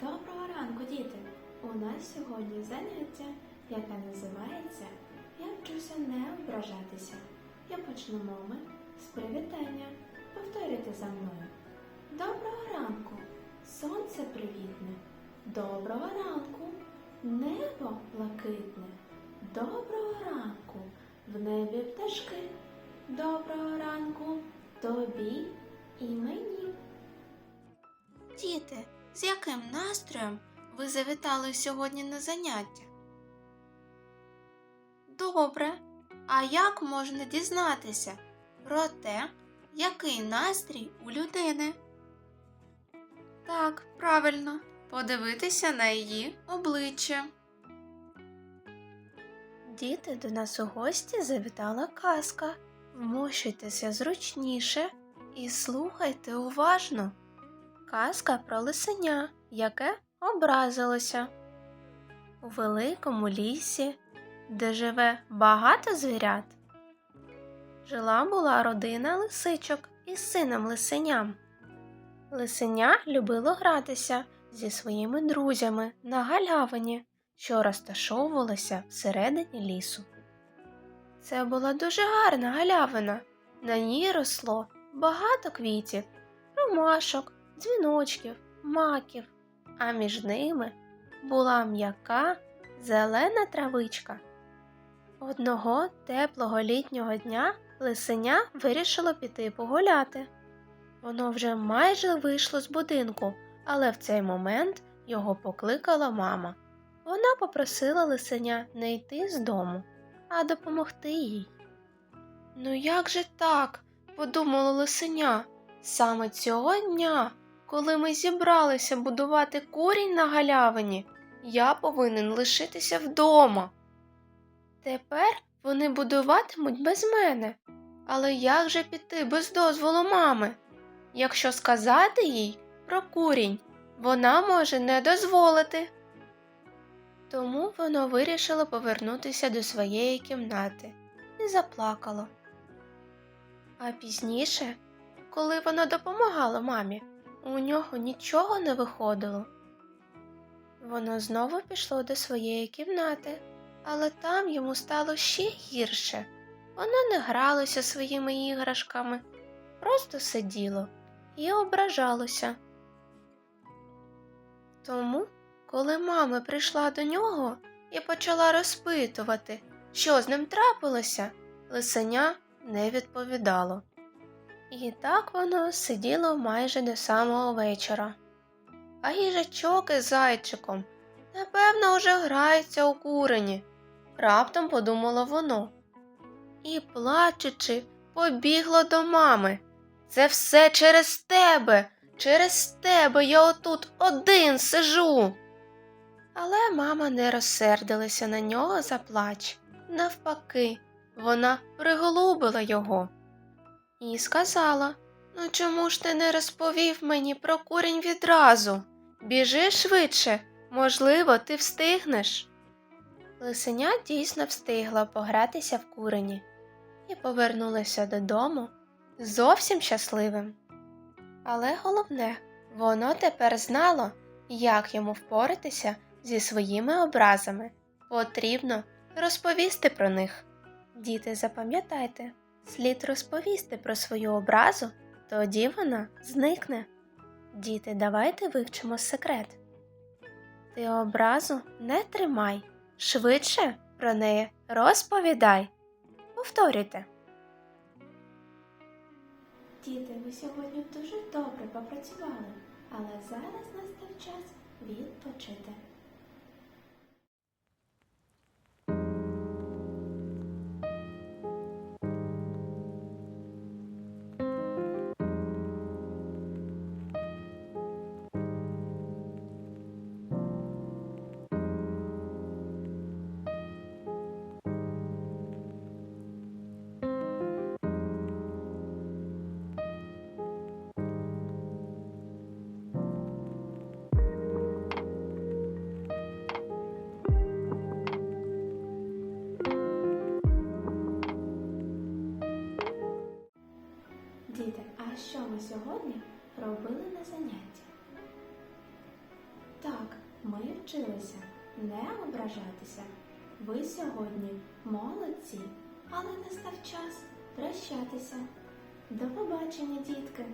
Доброго ранку, діти! У нас сьогодні заняття, яке називається Я вчуся не ображатися. Я почну момент з привітання. Повторюйте за мною. Доброго ранку! Сонце привітне. Доброго ранку! Небо блакитне. Доброго ранку! В небі пташки. Доброго ранку тобі і мені. Діти, з яким настроєм ви завітали сьогодні на заняття? Добре. А як можна дізнатися про те, який настрій у людини? Так, правильно, подивитися на її обличчя. Діти, до нас у гості завітала казка. Вмощуйтеся зручніше і слухайте уважно. Казка про лисеня, яке образилося. У великому лісі, де живе багато звірят, жила була родина лисичок із сином лисеням. Лисеня любило гратися зі своїми друзями на галявині, що розташовувалася всередині лісу. Це була дуже гарна галявина. На ній росло багато квітів, ромашок, дзвіночків, маків, а між ними була м'яка зелена травичка. Одного теплого літнього дня лисеня вирішило піти погуляти. Воно вже майже вийшло з будинку, але в цей момент його покликала мама. Вона попросила лисеня не йти з дому, а допомогти їй. Ну як же так? подумало лисеня. Саме цього дня, коли ми зібралися будувати курінь на галявині, я повинен лишитися вдома. Тепер вони будуватимуть без мене. Але як же піти без дозволу мами? Якщо сказати їй про курінь, вона може не дозволити. Тому воно вирішило повернутися до своєї кімнати і заплакало. А пізніше, коли воно допомагало мамі, у нього нічого не виходило. Воно знову пішло до своєї кімнати, але там йому стало ще гірше. Воно не гралося своїми іграшками, просто сиділо і ображалося. Тому, коли мама прийшла до нього і почала розпитувати, що з ним трапилося, лисеня не відповідало. І так воно сиділо майже до самого вечора. А їжачок із зайчиком, напевно, уже граються у курені, раптом подумало воно. І, плачучи, побігло до мами. Це все через тебе, через тебе я отут один сижу. Але мама не розсердилася на нього за плач. Навпаки, вона приголубила його і сказала Ну чому ж ти не розповів мені про курінь відразу? Біжи швидше, можливо, ти встигнеш. Лисеня дійсно встигла погратися в курені і повернулася додому зовсім щасливим. Але головне, воно тепер знало, як йому впоратися зі своїми образами. Потрібно розповісти про них. Діти, запам'ятайте, слід розповісти про свою образу, тоді вона зникне. Діти, давайте вивчимо секрет. Ти образу не тримай, швидше про неї розповідай. Повторюйте. Діти, ви сьогодні дуже добре попрацювали, але зараз настав час відпочити. Діти, а що ми сьогодні робили на занятті? Так, ми вчилися не ображатися. Ви сьогодні молодці, але настав час прощатися. До побачення, дітки!